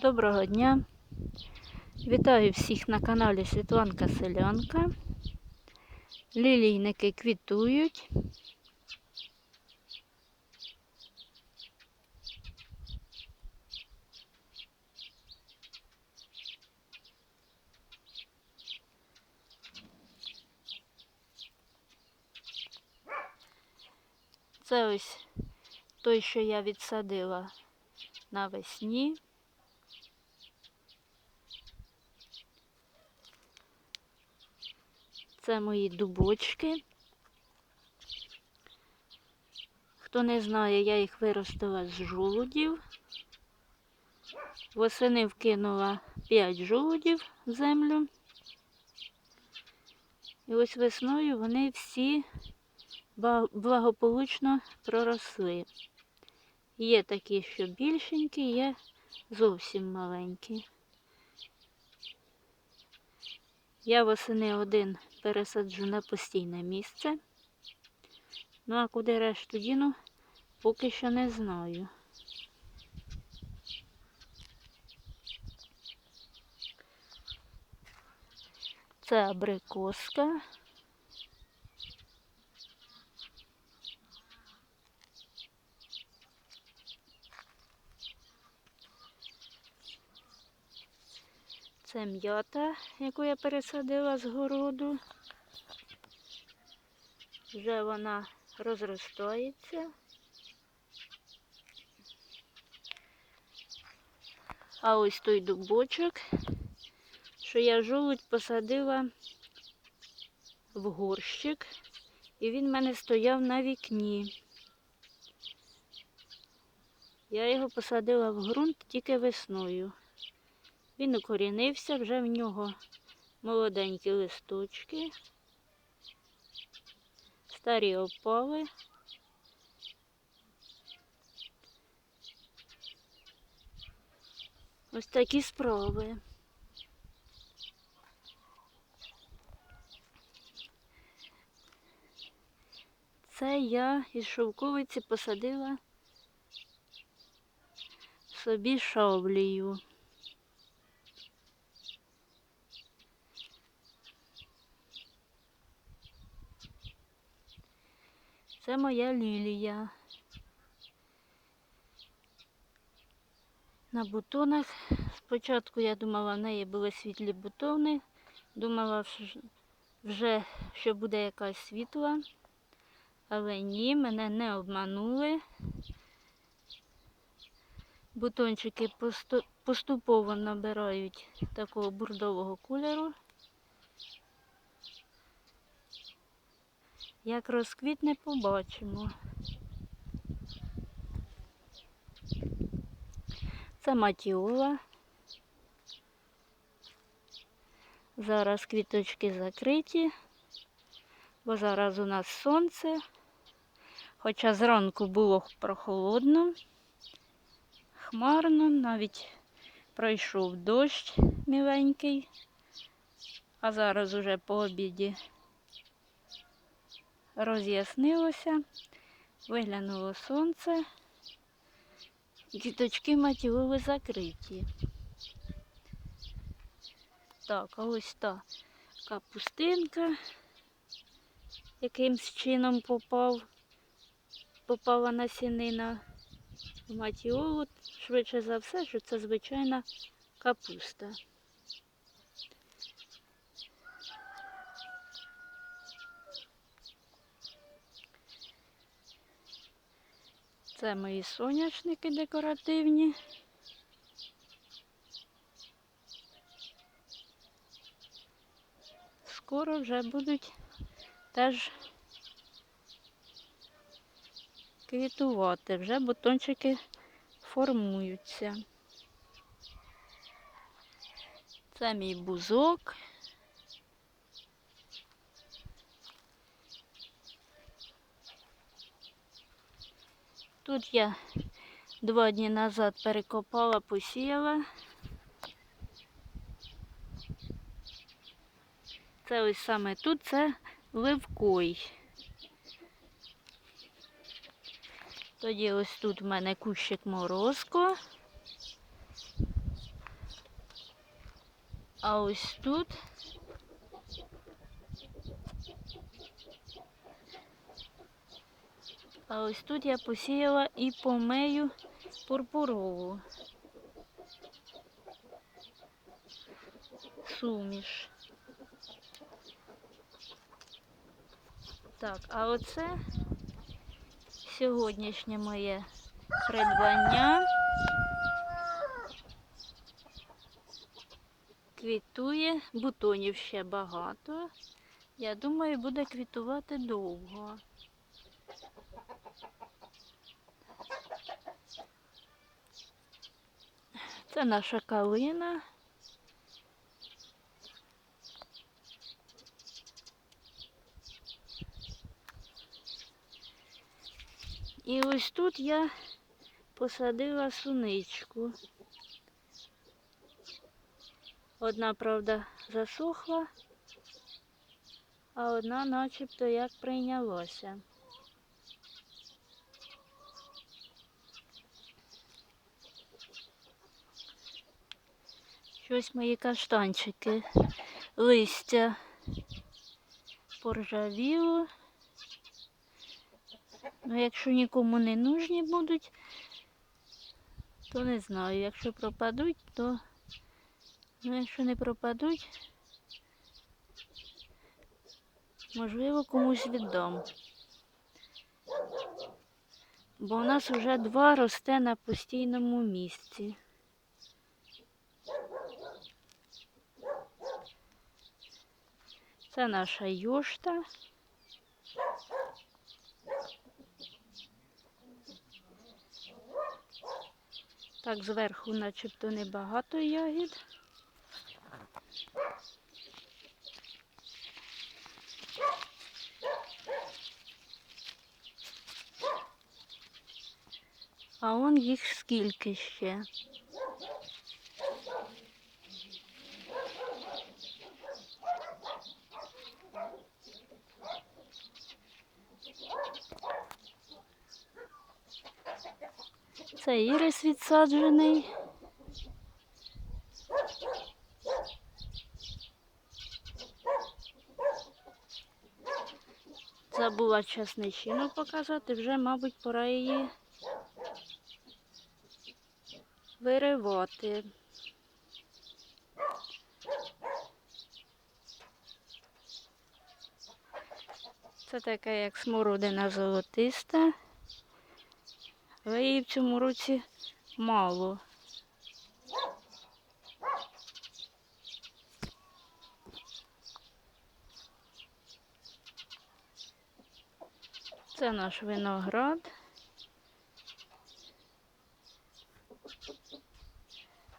Доброго дня! Вітаю всіх на каналі Світланка Селянка. Лілійники квітують. Це ось той, що я відсадила навесні. Це мої дубочки. Хто не знає, я їх виростила з жолудів. Восени вкинула 5 жолудів в землю. І ось весною вони всі благополучно проросли. Є такі, що більшенькі, є зовсім маленькі. Я восени один пересаджу на постійне місце. Ну а куди решту діну, поки що не знаю. Це абрикоска. Це м'ята, яку я пересадила з городу. Вже вона розростається. А ось той дубочок, що я жолудь посадила в горщик, і він в мене стояв на вікні. Я його посадила в ґрунт тільки весною. Він укорінився, вже в нього молоденькі листочки, старі опали. Ось такі справи. Це я із шовковиці посадила собі шаблею. Це моя лілія. На бутонах. Спочатку я думала, в неї були світлі бутони. Думала, вже що буде якась світла. Але ні, мене не обманули. Бутончики поступово набирають такого бурдового кольору. Як розквітне, побачимо. Це матіола. Зараз квіточки закриті, бо зараз у нас сонце. Хоча зранку було прохолодно, хмарно, навіть пройшов дощ міленький, а зараз уже по обіді роз'яснилося, виглянуло сонце, і квіточки матіоли закриті. Так, а ось та капустинка якимсь чином попав, попала насінина в матіолу. Швидше за все, що це звичайна капуста. Це мої соняшники декоративні. Скоро вже будуть теж квітувати, вже бутончики формуються. Це мій бузок. Тут я два дні назад перекопала, посіяла. Це ось саме тут це ливкой. Тоді ось тут в мене кущик морозко. А ось тут А ось тут я посіяла і помею пурпурову. Суміш. Так, а оце сьогоднішнє моє придбання. Квітує, бутонів ще багато. Я думаю, буде квітувати довго. Це наша калина. І ось тут я посадила суничку. Одна, правда, засохла, а одна начебто як прийнялося. Щось мої каштанчики, листя поржавіло. Ну, якщо нікому не нужні будуть, то не знаю. Якщо пропадуть, то ну, якщо не пропадуть, можливо, комусь віддам. Бо у нас вже два росте на постійному місці. Це наша юшта. Так, зверху начебто небагато ягід. А он їх скільки ще. Це ірис відсаджений. Забула часничину показати, вже, мабуть, пора її виривати. Це така як смородина золотиста. Але її в цьому році мало. Це наш виноград.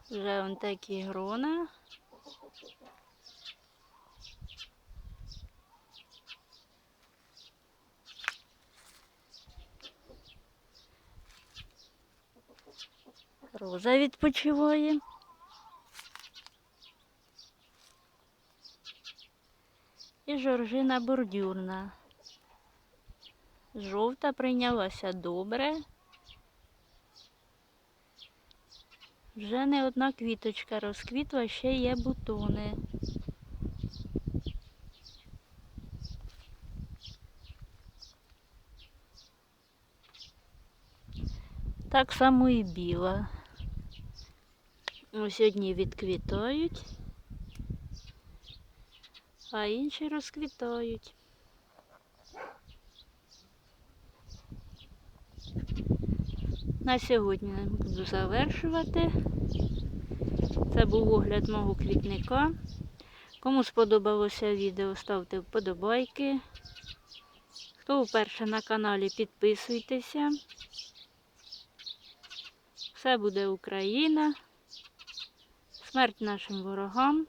Вже он такі грона. Роза відпочиває. І жоржина бордюрна. Жовта прийнялася добре. Вже не одна квіточка розквітла, ще є бутони. Так само і біла. Ось одні відквітають, а інші розквітають. На сьогодні буду завершувати. Це був огляд мого квітника. Кому сподобалося відео, ставте вподобайки. Хто вперше на каналі, підписуйтеся. Все буде Україна. Смерть нашим ворогам.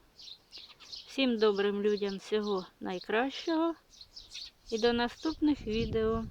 Всім добрим людям всього найкращого. І до наступних відео.